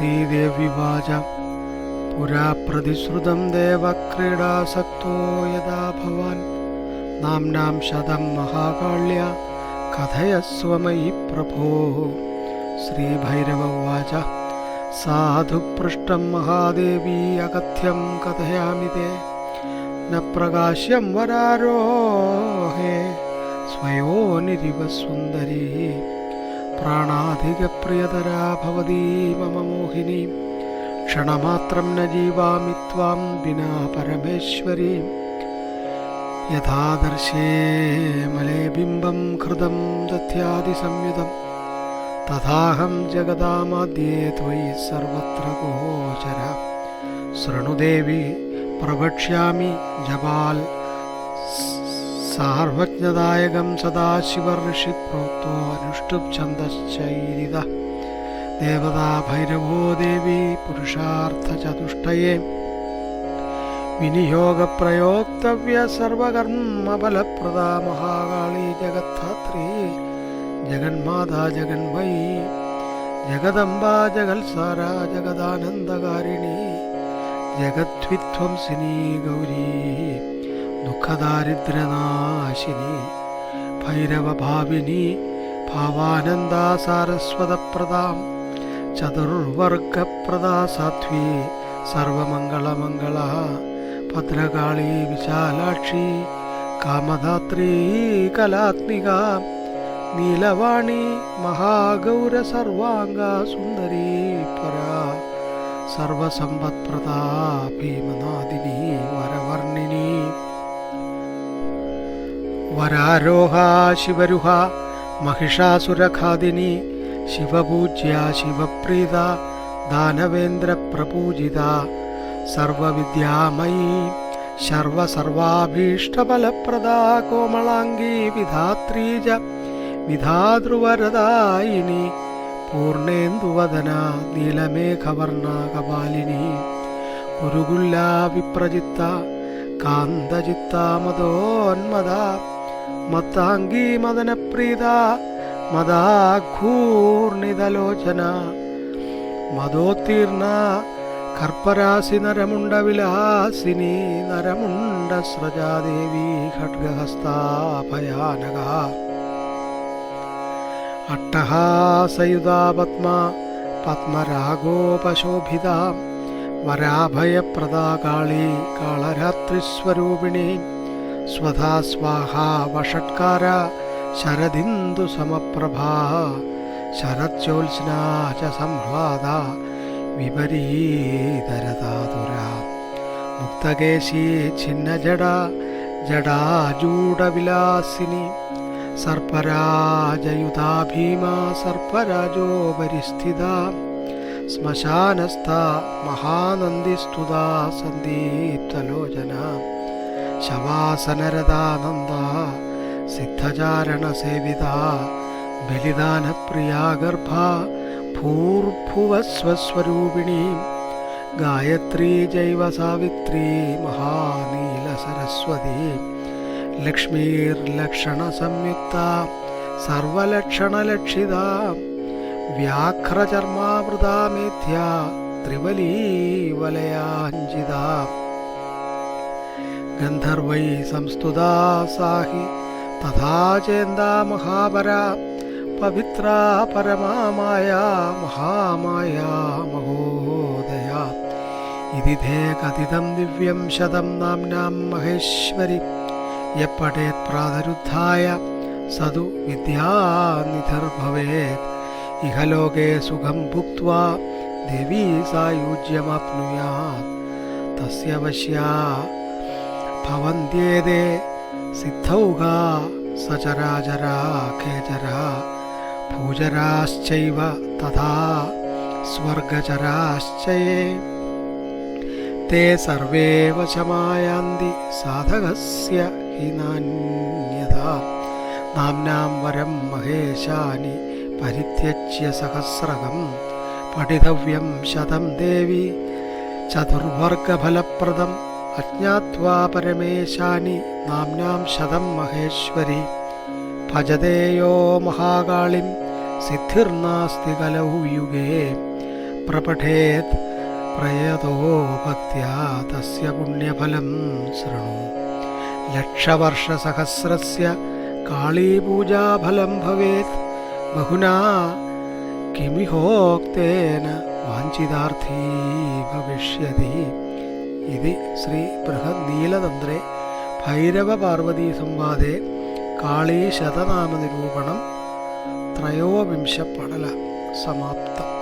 ശ്രീദേവ്യുവാച പുരാ പ്രതിശ്രുതം ദേവക്രീഡാസക്തോ യഥാ ഭവാൻ. നാംനാം ശതം മഹാകാള്യ കഥയസ്വമയി പ്രഭോ. ശ്രീഭൈരവ ഉവാച സാധുപൃഷ്ടം മഹാദേവി അകഥ്യം കഥയാമി തേ ന പ്രകാശ്യം വരാരോഹേ സ്വയോനിരിവ സുന്ദരീ. പ്രാണാധികപ്രിയതരാ ഭവതീ മമ മോഹിനി ക്ഷണമാത്രം ന ജീവാമി ത്വാം വിനാ പരമേശ്വരി യഥാദർശേ മലേബിംബം ഹൃദം ദധ്യാതിസംയുതം തഥാഹം ജഗദാമാദ്യേ ത്വയി സർവത്ര ഗോചര ശൃണുദേവി പ്രവക്ഷ്യാമി ജപാൽ സാർവജ്ഞദായകം സദാശിവർഷി പ്രോക്തോ അനുഷ്ടുപ് ഛന്ദശ്ചൈരിത. ദേവതാ ഭൈരവോ ദേവി പുരുഷാർത്ഥചതുഷ്ടയേ. വിനിയോഗപ്രയോക്തവ്യ സർവകർമ്മഫലപ്രദ മഹാകാളി ജഗത്ധാത്രി ജഗന്മാതാ ജഗന്മയി ജഗദംബ ജഗത്സാര ജഗദാനന്ദകാരിണി. ജഗദ്വിധ്വംസിനി ഗൗരീ. ദുഃഖദാരിദ്ര്യനാശിനി ഭൈരവഭാവിനി ഭാവാനന്ദാ സാരസ്വതപ്രദാം ചതുർവർഗപ്രദാ സാധ്വി സർവമംഗളമംഗള ഭദ്രകാളി വിശാലാക്ഷി കാമദാത്രി കലാത്മിക നീലവാണി മഹാഗൗരസർവാംഗ സുന്ദരീ പരാ സർവസമ്പത്പ്രദാ ഭീമനാദിനി വര. വരാരോഹ ശിവരുഹ മഹിഷാസുരഖാദിനി ശിവപൂജ്യ ശിവപ്രീത ദാനവേന്ദ്രപ്രപൂജിത സർവവിദ്യാമയീ സർവസർവാഭീഷ്ടഫലപ്രദാ കോമളാംഗി വിധാത്രീജ വിധാതൃവരദായിനി പൂർണേന്ദുവദന നീലമേഘവർണ കപാലിനി കുരുകുല്ലാ വിപ്രചിത്ത കാന്തചിത്താമതോന്മദ മത്താംഗി മദനപ്രീത മദാഘൂർണിതലോചന. മദോത്തീർണ കർപ്പരാശി നരമുണ്ട വിലാസിനി നരമുണ്ട സ്രജാദേവി ഖഡ്ഗഹസ്താഭയാനക. അട്ടഹാസയുതാ പത്മ പത്മരാഗോപശോഭിതാം വരാഭയപ്രദാ കാളി കാളരാത്രിസ്വരൂപിണീം സ്വധാ സ്വാഹ വഷട്കാര ശരദിന്ദു സമപ്രഭാ ശരത്യോത്സ്നാച സംഹ്ലാദ വിപരീതരതാതുര. മുക്തകേശി ഛിന്നജട ജടാജൂഢവിലാസിനി സർപ്പരാജയുതാ ഭീമാ സർപ്പരാജോപരിസ്ഥിത ശ്മശാനസ്ഥ മഹാനന്ദിസ്തുതാ സന്ദീപ്തലോചന. ശവാസനരതാനന്ദ സിദ്ധചാരണസേവിത ബലിദാനപ്രിയാഗർഭ ഭൂർഭുവസ്വസ്വരൂപിണി ഗായത്രീ ജൈവ സാവിത്രീ മഹാനീല സരസ്വതി ലക്ഷ്മീർലക്ഷണസംയുക്ത സർവലക്ഷണലക്ഷിത വ്യാഘ്രചർമാമൃതാമേധ്യ ത്രിവലീവലയാഞ്ജിത. ഗന്ധർവൈ സംസ്തുതാ സാഹി. തഥാ ചേന്താ മഹാപര. പവിത്ര പരമാമായ മഹാമായ മഹോദയ. ഇതി തേ കഥിതം ദിവ്യം ശതം നാംനാം മഹേശ്വരി. യപ്പടേത് പ്രാതരുദ്ധായ. സതു വിദ്യാനിധർഭവേത് ഇഹലോകേ സുഖം ഭുക്വാ ദേവീ സായുജ്യമാപ്നുയാത് തസ്യ അവന്ധ്യേതേ സിദ്ധൗഘ സചരാചരാ കേചരാ ഭൂചരാശ്ചൈവ തഥാ സ്വർഗചരാശ്ചയേ. തേ സർവേ വശമായാന്തി സാധകസ്യ ഹി നാന്യത. നാംനാം വരം മഹേശാനി പരിത്യജ്യ സഹസ്രകം പഠിതവ്യം ശതം ദേവി. ചതുർവർഗഫലപ്രദം അജ്ഞാത്വാ പരമേശാനി നാംനാം ശതം മഹേശ്വരി. ഭജതേയോ മഹാകാളിം സിദ്ധിർനാസ്തി കലൗയുഗേ. പ്രപഠേത് പ്രയതോ ഭക്യാ തസ്യ പുണ്യഫലം ശൃണു. ലക്ഷവർഷസഹസ്രസ്യ കാളീപൂജാഫലം ഭവേത്. ബഹുനാ കിമിഹോക്തേന വാഞ്ചിതാർത്ഥീ ഭവിഷ്യതി. ഇതി ശ്രീ ബൃഹദ്നീലതന്ത്രേ ശതനാമ കാളീശതനാമനിരൂപണം ത്രയോവിംശ പടല സമാപ്തം